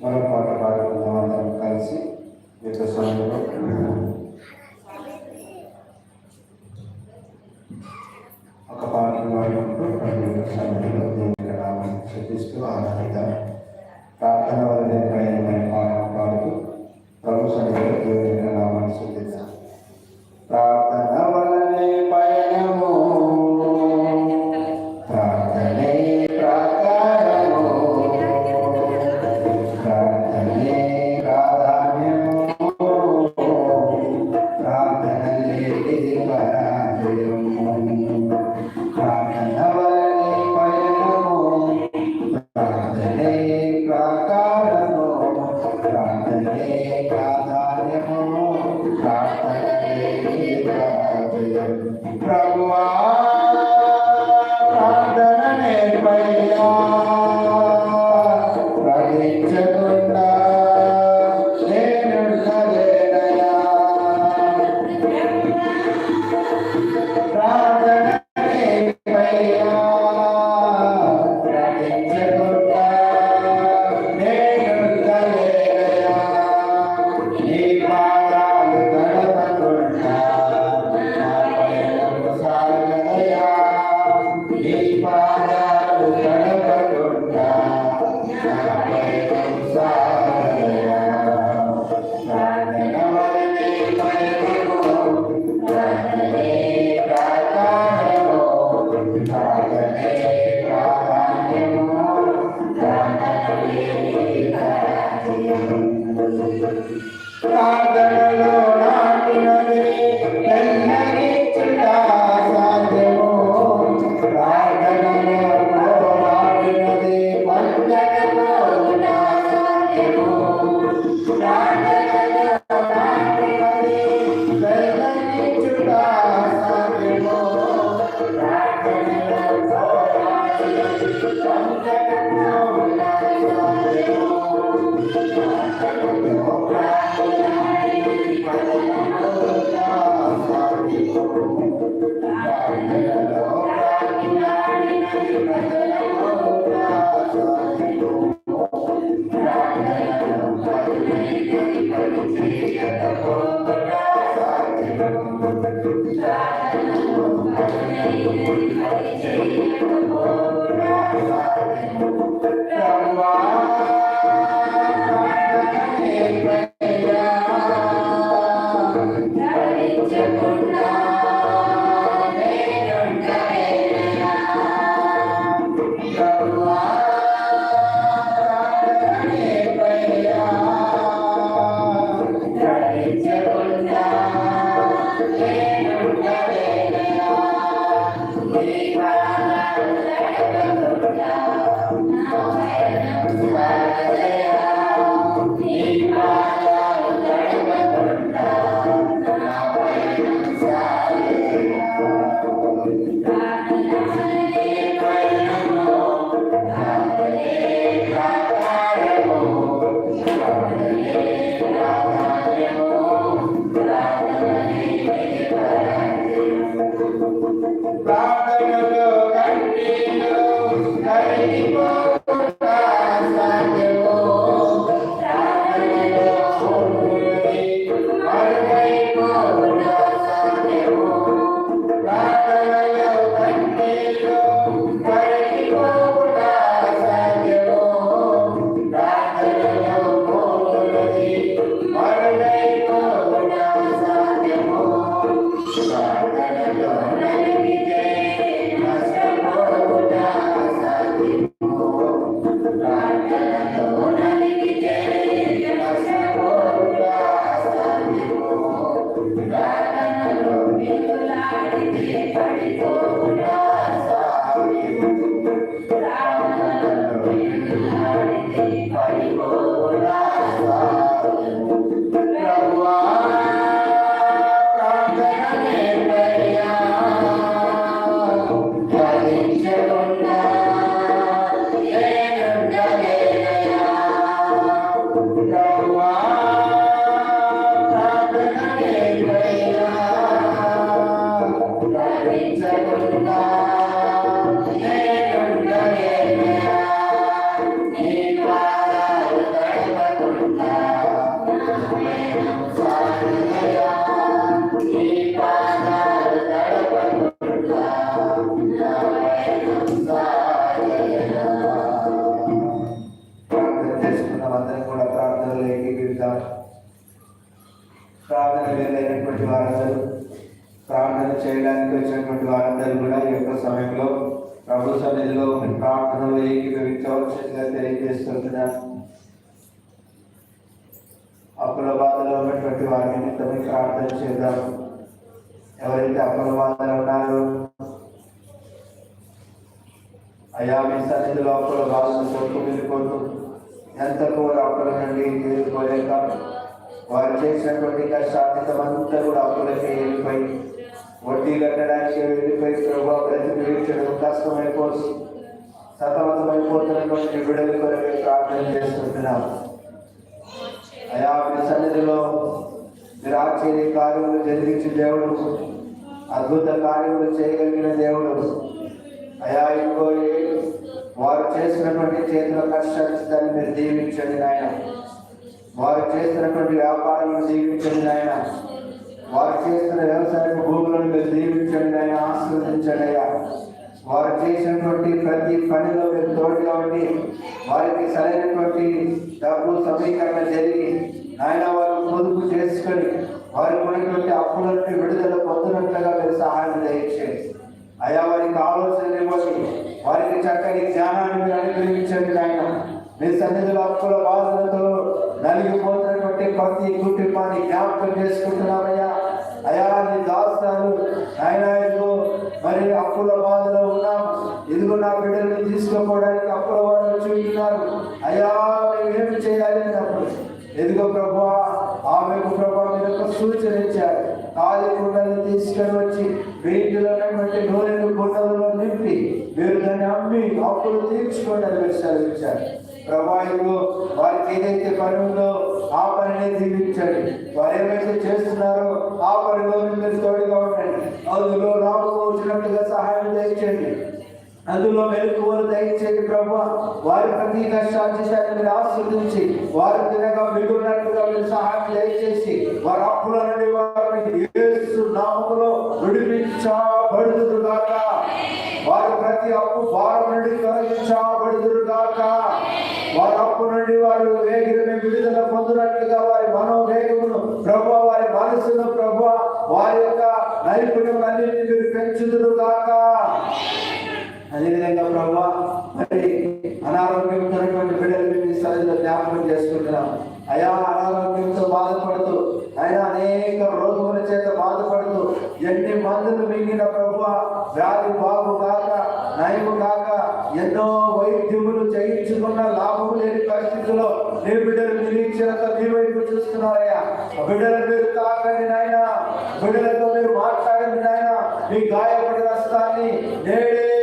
para ప్రార్థన వారందరూ ప్రార్థన చేయడానికి వచ్చినటువంటి వారందరూ కూడా ఈ యొక్క సమయంలో ప్రభు సన్నిధిలో ప్రార్థనలు ఏకీకరించవలసిందిగా తెలియజేస్తున్నాను అప్పుల బాధలో ఉన్నటువంటి వారి నిమిత్తమై ప్రార్థన చేద్దాం. ఎవరైతే అప్పుల బాధలో ఉన్నారో అయా మీ సన్నిధిలో అప్పుల బాధను కొట్టుకు వెళ్ళిపోతూ ఎంత కూడా అప్పుల నుండి తీరుకోలేక వారు చేసినటువంటి కష్టాన్నితమంతా కూడా అప్పులకి వెళ్ళిపోయి వడ్డీ కట్టడానికి వెళ్ళిపోయి ప్రభావ ప్రతిబింబించడం కష్టమైపోతుంది. సతమతమైపోతున్నటువంటి విడుదల కొరకు ప్రార్థన చేస్తున్నాం అయా మీ సన్నిధిలో మీరు ఆశ్చర్య కార్యములు జరిగించిన దేవుడు అద్భుత కార్యములు చేయగలిగిన దేవుడు. అయా ఇంకో వారు చేసినటువంటి చేతుల కష్టాన్ని మీరు దీవించండి నాయన. వారు చేసినటువంటి వ్యాపారాలను దీవించండి ఆయన వారు చేస్తున్న వ్యవసాయ భూములను మీరు దీవించండి ఆయన ఆశీర్వదించండి అయ్యా. వారు చేసినటువంటి ప్రతి పనిలో మీరు తోడుగా ఉండి వారికి సరైనటువంటి డబ్బు సమీకరణ జరిగి ఆయన వారు పొదుపు చేసుకొని వారికి ఉన్నటువంటి అప్పుల నుండి విడుదల పొందినట్లుగా మీరు సహాయం చేయించండి అయా వారికి ఆలోచన ఇవ్వండి. వారికి చక్కని జ్ఞానాన్ని అనుగ్రహించండి ఆయన మీ సన్నిధిలో అప్పుల బాధలతో నలిగిపోతున్నటువంటి ప్రతి కుటుంబాన్ని జ్ఞాపకం చేసుకుంటున్నామయ్యా. అయా నీ దాస్తాను ఆయన ఇదిగో మరి అప్పుల బాధలో ఉన్నాం. ఇదిగో నా బిడ్డల్ని తీసుకోపోవడానికి అప్పుల వారు వచ్చి ఉంటున్నారు. అయ్యా ఏమి చేయాలి అన్నప్పుడు ఎదుగో ప్రభు ఆమెకు ప్రభు మీరు ఒక సూచన ఇచ్చారు ఖాళీ కుండలు తీసుకొని వచ్చి వీటిలో ఉన్నటువంటి నూనెలు కుండలలో నింపి మీరు దాన్ని అమ్మి అప్పులు తీర్చుకోండి అని మీరు సెలవిచ్చారు. ప్రభావిలు వారికి ఏదైతే పని ఉందో ఆ పనినే దీవించండి వారు ఏమైతే చేస్తున్నారో ఆ పనిలో మీరు తోడుగా ఉండండి. అందులో లాభం వచ్చినట్టుగా సహాయం దయచండి అందులో మెలకువలు దయచేయండి ప్రభు. వారి ప్రతి నష్టాధిశాన్ని మీరు ఆశ్రదించి వారి దినగా మిగులున్నట్టుగా మీరు సహాయం దయచేసి వారి అప్పుల నుండి వారిని యేసు నామములో విడిపించబడుదురుగాక. వారి ప్రతి అప్పు వారి నుండి తొలగించబడుదురుగాక. అప్పు నుండి వారు వేగిరిని విడుదల పొందినట్లుగా వారి మనోవేగమును ప్రభు వారి మనసును ప్రభు వారి యొక్క నైపుణ్యం అన్నింటినీ మీరు పెంచుదురు కాక అదేవిధంగా ప్రభు మరి అనారోగ్యంతో బిడ్డలు మీ సరిగ్గా జ్ఞాపకం చేసుకుంటున్నాం. అయా అనారోగ్యంతో బాధపడుతూ అయినా అనేక రోగముల చేత బాధపడుతూ ఎన్ని మందులు మిగిలిన ప్రభు వ్యాధి బాగు కాక నయము కాక ఎన్నో వైద్యములు చేయించుకున్న లాభం లేని పరిస్థితుల్లో నీ బిడ్డలు నిరీక్షణతో నీ వైపు చూస్తున్నారయ్యా. బిడ్డల మీరు తాకండి నాయన. బిడ్డలతో మీరు మాట్లాడండి నాయన. మీ గాయపడి స్థాన్ని నేడే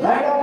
Right?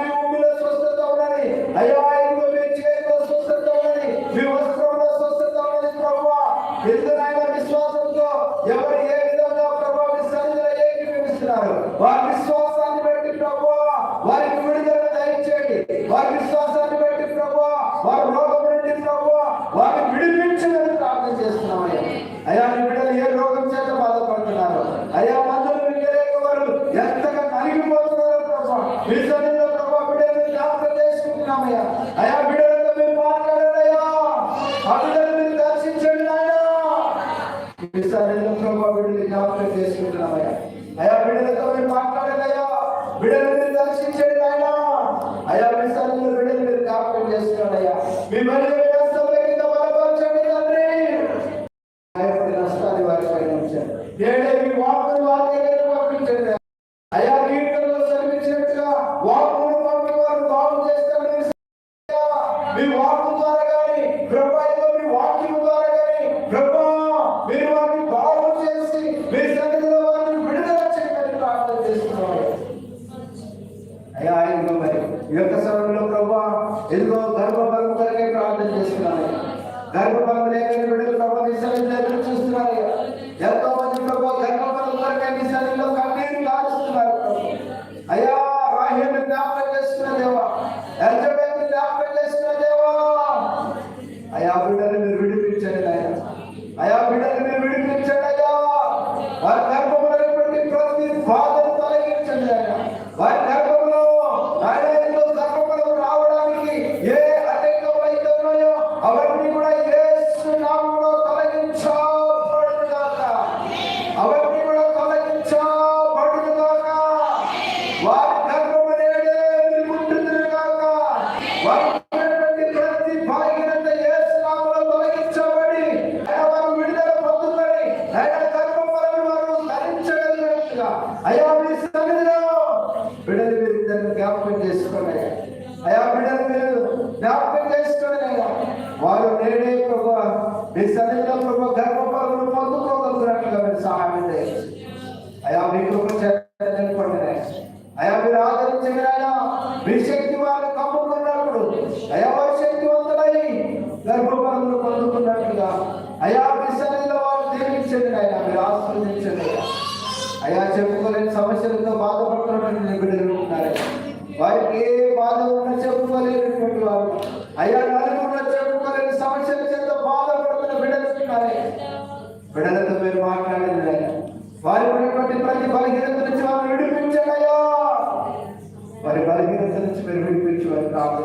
Eles se alegraram é provocaram é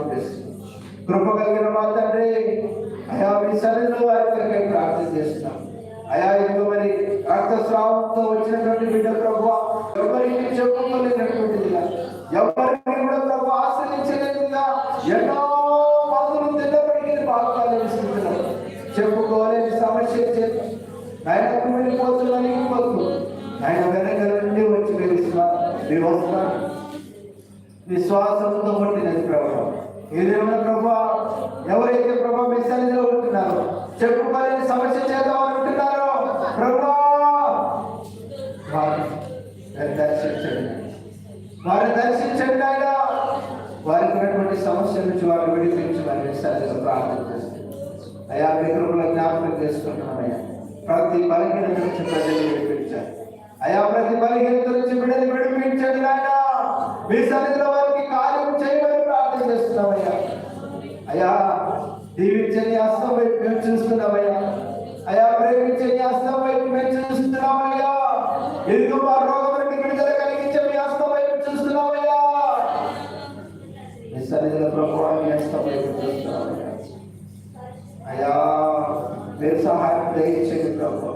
ప్రార్థిస్తున్నాం కృప కలిగిన మా తండ్రి అయా మీ సన్నిధిలో వారి ప్రార్థన చేస్తున్నాం. అయా ఎంతో మరి రక్తస్రావంతో వచ్చినటువంటి బిడ్డ ప్రభు ఎవరికి చెప్పుకోలేనటువంటిదిగా ఎవరికి కూడా ప్రభు ఆశ్రయించలేదుగా ఎన్నో మందులు తిన్నప్పటికీ బాధలు చెప్పుకోలేని సమస్య ఆయన వెళ్ళిపోతున్నాను పోతు ఆయన వెనక వచ్చి మీరు విశ్వాసంతో పట్టిన ఏదేమైనా ప్రభా ఎవరైతే ప్రభా మీ సన్నిధిలో చెప్పు పని సమస్య చేద్దాం ఉంటున్నారో ప్రభా. దర్శించండి. వారిని దర్శించండి ఆయన. వారికి ఉన్నటువంటి సమస్య నుంచి వారిని విడిపించమని మీ సన్నిధిలో ప్రార్థన చేస్తాం. అయా మీ కృపలో జ్ఞాపకం చేసుకుంటున్నామయ్యా ప్రతి బలహీన నుంచి ప్రజలు విడిపించాలి అయా ప్రతి బలహీనత నుంచి బిడ్డలు విడిపించండి ఆయన మీ సన్నిధిలో వారికి కార్యం చేయమని చేస్తున్నావయ్యా. అయ్యా దీవించని ఆస్తం వైపు మేము చూస్తున్నామయ్యా. అయ్యా ప్రేమించని ఆస్తం వైపు మేము చూస్తున్నామయ్యా. ఎందుకు మా రోగం నుండి విడుదల కలిగించే మీ ఆస్తం వైపు చూస్తున్నామయ్యా. మీ సన్నిధిలో మీ ఆస్తం వైపు చూస్తున్నామయ్యా. అయ్యా మీరు సహాయం దయచేయండి ప్రభు.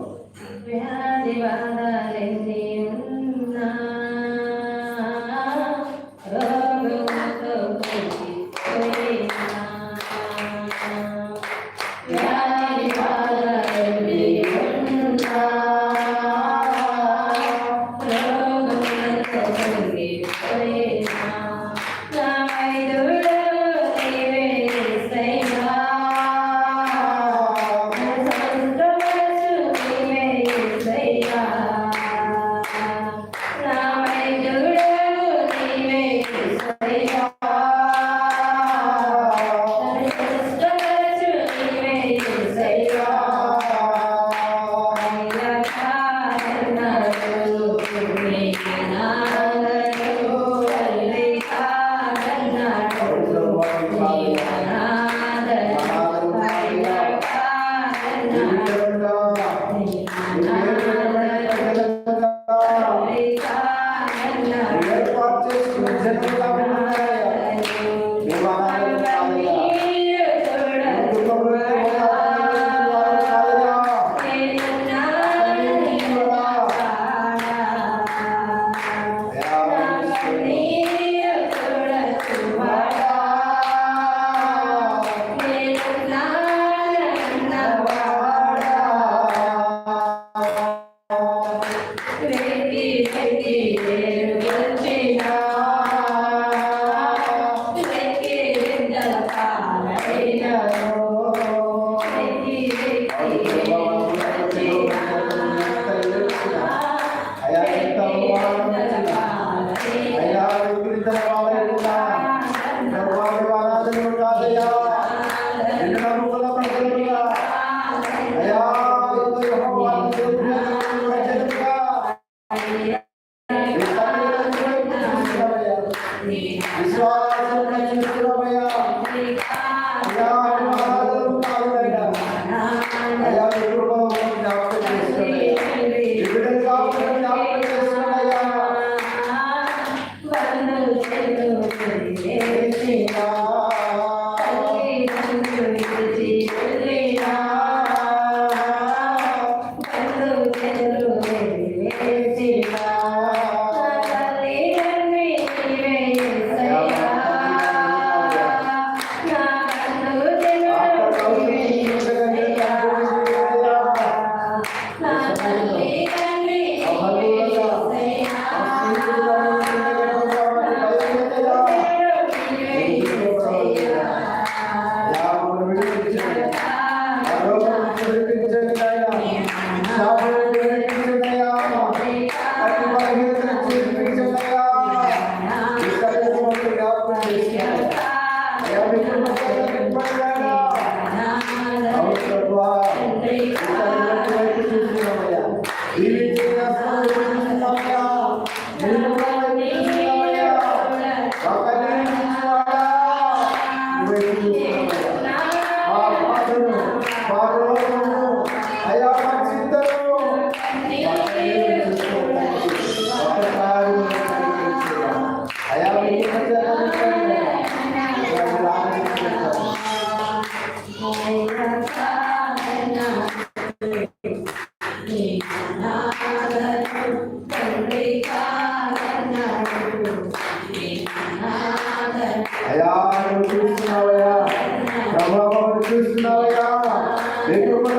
வாழ்வா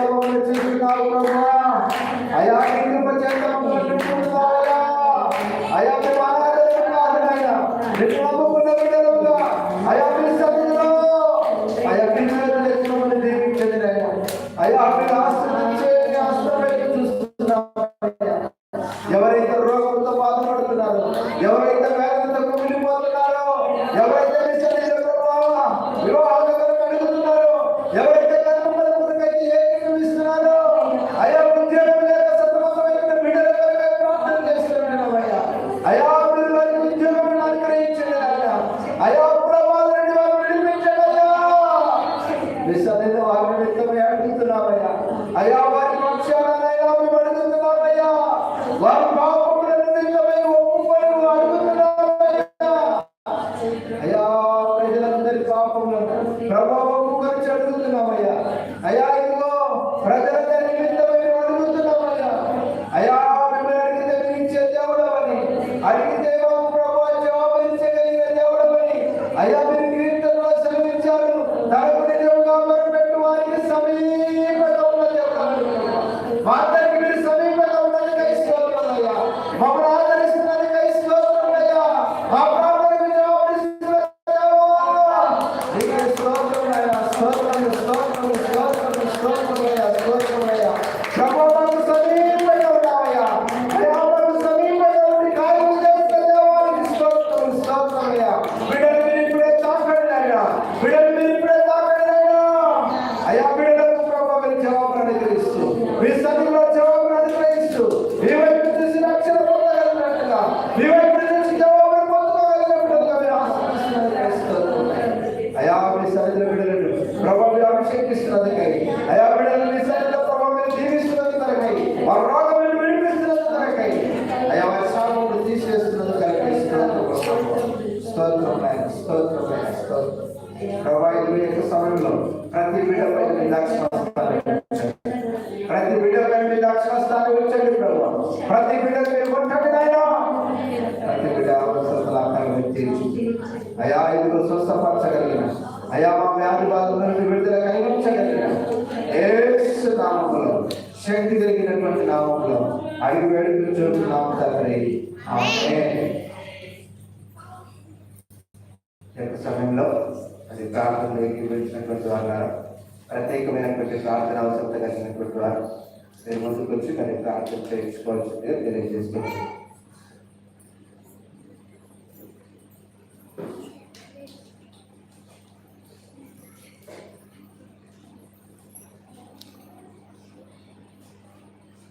గౌరవం చేస్తున్నావు ప్రభువా అయా కృప చేత మమ్మల్ని పొందుతావయ్యా అయా మేము ఆరాధిస్తున్నాము ప్రతి బిడ్డ పేరు కొట్టండి అయా స్వస్థపరచగలిగిన. అయా మా వ్యాధి బాధల నుండి విడుదల కలిగించగలిగిన. ఏసు శక్తి కలిగినటువంటి నామంలో అడిగి వేడుకుంటున్నాం తండ్రి. యొక్క సమయంలో అది ప్రార్థనలో వెళ్ళినటువంటి వారు ప్రత్యేకమైనటువంటి ప్రార్థన అవసరం కలిగినటువంటి వారు. శ్రీమంతుకు వచ్చి కరెక్ట్ ఆన్సర్ చేసుకోవాల్సిందిగా తెలియజేసుకోవచ్చు